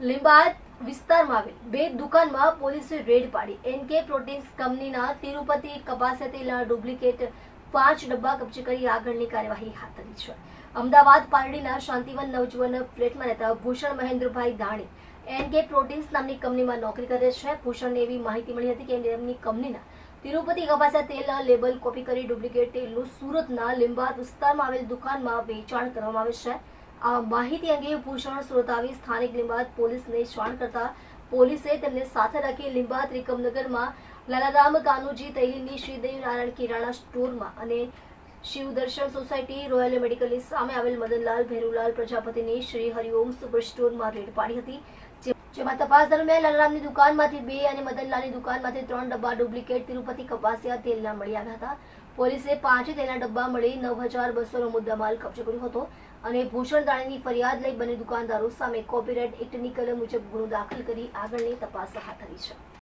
લીંબાદ વિસ્તારમાં આવેલ બે દુકાનમાં પોલીસે રેડ પાડી. એનકે પ્રોટીન્સ કંપનીના તિરુપતિ કપાસિયા તેલના ડુપ્લિકેટ પાંચ ડબ્બા કબજે કરી આગળની કાર્યવાહી હાથ ધરી છે. અમદાવાદ પારડીના શાંતિવન નવજીવન ફ્લેટમાં રહેતા Bhushan Mahendrabhai Dani N K proteins નામની કંપનીમાં નોકરી કરે છે. ભૂષણને એવી માહિતી મળી હતી કે એમની કંપનીના તિરુપતિ કપાસા તેલના લેબલ કોપી કરી ડુપ્લિકેટ તેલનું સુરતના લિંબાત વિસ્તારમાં આવેલ દુકાનમાં વેચાણ કરવામાં આવે છે. આ માહિતી અંગે ભૂષણ સુરતાવી સ્થાનિક લીંબાદ પોલીસને જાણ કરતા પોલીસે તેમને સાથે રાખી લીંબાદ ત્રિકમનગરમાં લાલારામ કાનુજી તૈલીની શ્રીદેવ નારાયણ કિરાણા સ્ટોરમાં અને શિવદર્શન સોસાયટી રોયલ મેડિકલની સામે આવેલ મદનલાલ ભેરુલાલ પ્રજાપતિની શ્રી હરિઓમ સુપર સ્ટોરમાં રેડ પાડી હતી. જેમાં તપાસ દરમિયાન લાલારામની દુકાનમાંથી બે અને મદનલાલની દુકાનમાંથી ત્રણ ડબ્બા ડુપ્લિકેટ તિરુપતિ કપાસિયા તેલના મળી આવ્યા હતા. પોલીસે પાંચે તેલના ડબ્બા મળી નવ હજાર બસોનો મુદ્દામાલ કબજે કર્યો હતો અને ભૂષણ દાણીની ફરિયાદ લઈ બંને દુકાનદારો સામે કોપીરાઇટ એક્ટની કલમ મુજબ ગુનો દાખલ કરી આગળની તપાસ હાથ ધરી છે.